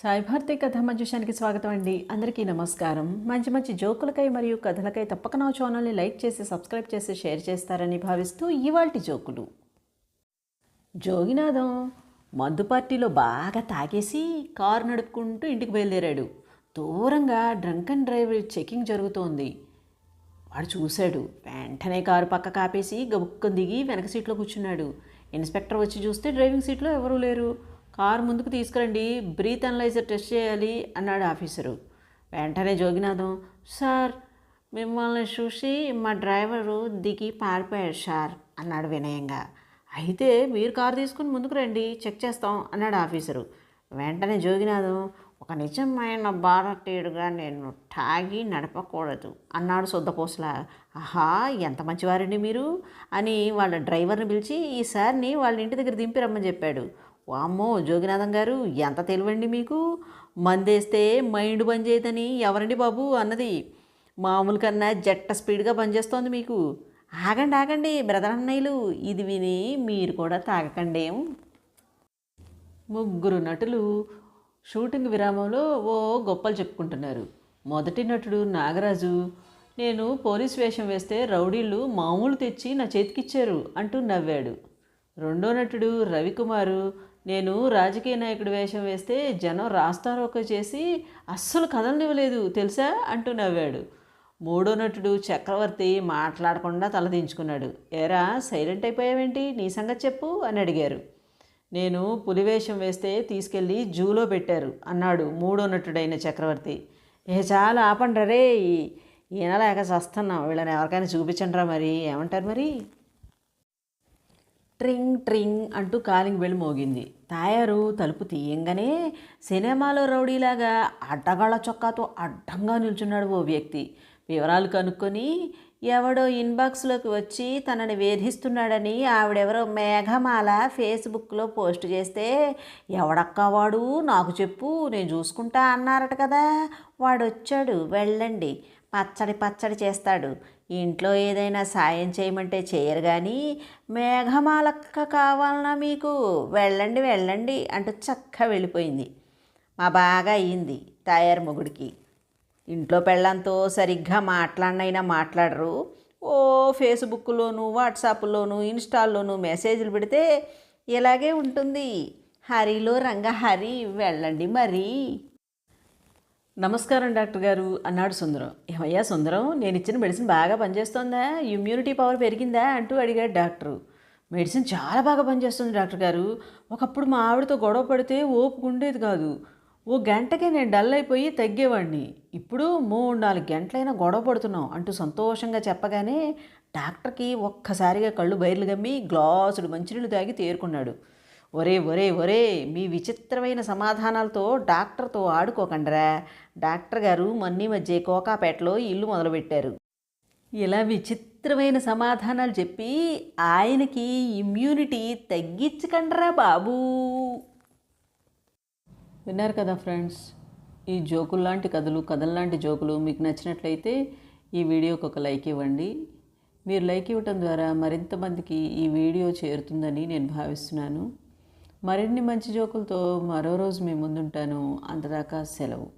సాయి భారతి కథ మంజుషానికి స్వాగతం అండి. అందరికీ నమస్కారం. మంచి మంచి జోకులకై మరియు కథలకై తప్పక నా ఛానల్ని లైక్ చేసి సబ్స్క్రైబ్ చేసి షేర్ చేస్తారని భావిస్తూ ఇవాల్టి జోకులు. జోగినాథం మందు పార్టీలో బాగా తాగేసి కారు నడుపుకుంటూ ఇంటికి బయలుదేరాడు. దూరంగా డ్రంక్ అండ్ డ్రైవ్ చెకింగ్ జరుగుతోంది. వాడు చూశాడు. వెంటనే కారు పక్క కాపేసి గబుక్కని దిగి వెనక సీట్లో కూర్చున్నాడు. ఇన్స్పెక్టర్ వచ్చి చూస్తే డ్రైవింగ్ సీట్లో ఎవరూ లేరు. కారు ముందుకు తీసుకురండి బ్రీత్ అనలైజర్ టెస్ట్ చేయాలి అన్నాడు ఆఫీసరు. వెంటనే జోగినాథం సార్ మిమ్మల్ని చూసి మా డ్రైవరు దిగి పారిపోయాడు సార్ అన్నాడు వినయంగా. అయితే మీరు కారు తీసుకుని ముందుకు రండి చెక్ చేస్తాం అన్నాడు ఆఫీసరు. వెంటనే జోగినాథం ఒక నిజమైన భారతీయుడుగా నేను తాగి నడపకూడదు అన్నాడు శుద్ధపూసలా ఆహా ఎంత మంచివారండి మీరు అని వాళ్ళ డ్రైవర్ని పిలిచి ఈ సార్ని వాళ్ళ ఇంటి దగ్గర దింపి రమ్మని చెప్పాడు. వామ్మో జోగినాథం గారు ఎంత తెలివండి మీకు? మందేస్తే మైండ్ బంద్ చేయదని ఎవరండి బాబు అన్నది. మామూలు కన్నా జట్ట స్పీడ్గా పనిచేస్తోంది మీకు. ఆగండి ఆగండి బ్రదర్ అన్నయ్యలు ఇది విని మీరు కూడా తాగకండేం? ముగ్గురు నటులు షూటింగ్ విరామంలో ఓ గొప్పలు చెప్పుకుంటున్నారు. మొదటి నటుడు నాగరాజు. నేను పోలీస్ వేషం వేస్తే రౌడీలు మామూలు తెచ్చి నా చేతికిచ్చారు అంటూ నవ్వాడు. రెండో నటుడు రవికుమారు. నేను రాజకీయ నాయకుడి వేషం వేస్తే జనం రాస్తారోక చేసి అస్సలు కదలనివ్వలేదు తెలుసా? అంటూ నవ్వాడు. మూడో నటుడు చక్రవర్తి మాట్లాడకుండా తలదించుకున్నాడు ఏరా సైలెంట్ అయిపోయావేంటి? నీ సంగతి చెప్పు అని అడిగారు. నేను పులివేషం వేస్తే తీసుకెళ్ళి జూలో పెట్టారు అన్నాడు మూడో నటుడైన చక్రవర్తి. ఏ చాలా ఆపండి రే ఈయన చస్తున్నాం. వీళ్ళని ఎవరికైనా చూపించండిరా మరి? ఏమంటారు మరి? ట్రింగ్ ట్రింగ్ అంటూ కాలింగ్ బెల్ మోగింది. తాయారు తలుపు తీయంగానే సినిమాలో రౌడీలాగా అడ్డగాళ్ళ చొక్కాతో అడ్డంగా నిల్చున్నాడు ఓ వ్యక్తి. వివరాలు కనుక్కొని ఎవడో ఇన్బాక్స్లోకి వచ్చి తనని వేధిస్తున్నాడని ఆవిడెవరో మేఘమాల ఫేస్బుక్లో పోస్ట్ చేస్తే ఎవడక్కా వాడు? నాకు చెప్పు నేను చూసుకుంటా అన్నారట కదా. వాడు వచ్చాడు వెళ్ళండి పచ్చడి పచ్చడి చేస్తాడు. ఇంట్లో ఏదైనా సాయం చేయమంటే చేయరు కానీ మేఘమాలక్క కావాలన్నా మీకు వెళ్ళండి వెళ్ళండి అంటూ చక్కగా వెళ్ళిపోయింది. మా బాగా అయ్యింది తయారు మొగుడికి. ఇంట్లో పెళ్ళంతో సరిగ్గా మాట్లాడినైనా మాట్లాడరు. ఓ ఫేస్బుక్లోను వాట్సాప్లోను ఇన్స్టాల్లోను మెసేజ్లు పెడితే ఇలాగే ఉంటుంది. హరిలో రంగ హరి వెళ్ళండి మరి. నమస్కారం డాక్టర్ గారు. అన్నాడు సుందరం. ఏమయ్యా సుందరం నేను ఇచ్చిన మెడిసిన్ బాగా పనిచేస్తోందా? ఇమ్యూనిటీ పవర్ పెరిగిందా? అంటూ అడిగాడు డాక్టరు. మెడిసిన్ చాలా బాగా పనిచేస్తుంది డాక్టర్ గారు. ఒకప్పుడు మా ఆవిడతో గొడవ పడితే ఓపిక ఉండేది కాదు. ఓ గంటకే నేను డల్ అయిపోయి తగ్గేవాడిని. ఇప్పుడు మూడు నాలుగు గంటలైనా గొడవ పడుతున్నాం అంటూ సంతోషంగా చెప్పగానే డాక్టర్కి ఒక్కసారిగా కళ్ళు బయర్లు గమ్మి గ్లాసుడు మంచినీళ్ళు తాగి తేరుకున్నాడు. ఒరే ఒరే ఒరే మీ విచిత్రమైన సమాధానాలతో డాక్టర్తో ఆడుకోకండిరా. డాక్టర్ గారు మొన్నీ మధ్య కోకాపేటలో ఇల్లు మొదలుపెట్టారు. ఇలా విచిత్రమైన సమాధానాలు చెప్పి ఆయనకి ఇమ్యూనిటీ తగ్గించకండిరా బాబూ. విన్నారు కదా ఫ్రెండ్స్ ఈ జోకుల్లాంటి కథలు కథల్లాంటి జోకులు మీకు నచ్చినట్లయితే ఈ వీడియోకి ఒక లైక్ ఇవ్వండి. మీరు లైక్ ఇవ్వటం ద్వారా మరింత మందికి ఈ వీడియో చేరుతుందని నేను భావిస్తున్నాను. మరిన్ని మంచి జోకులతో మరో రోజు మీ ముందుంటాను. అంతదాకా సెలవు.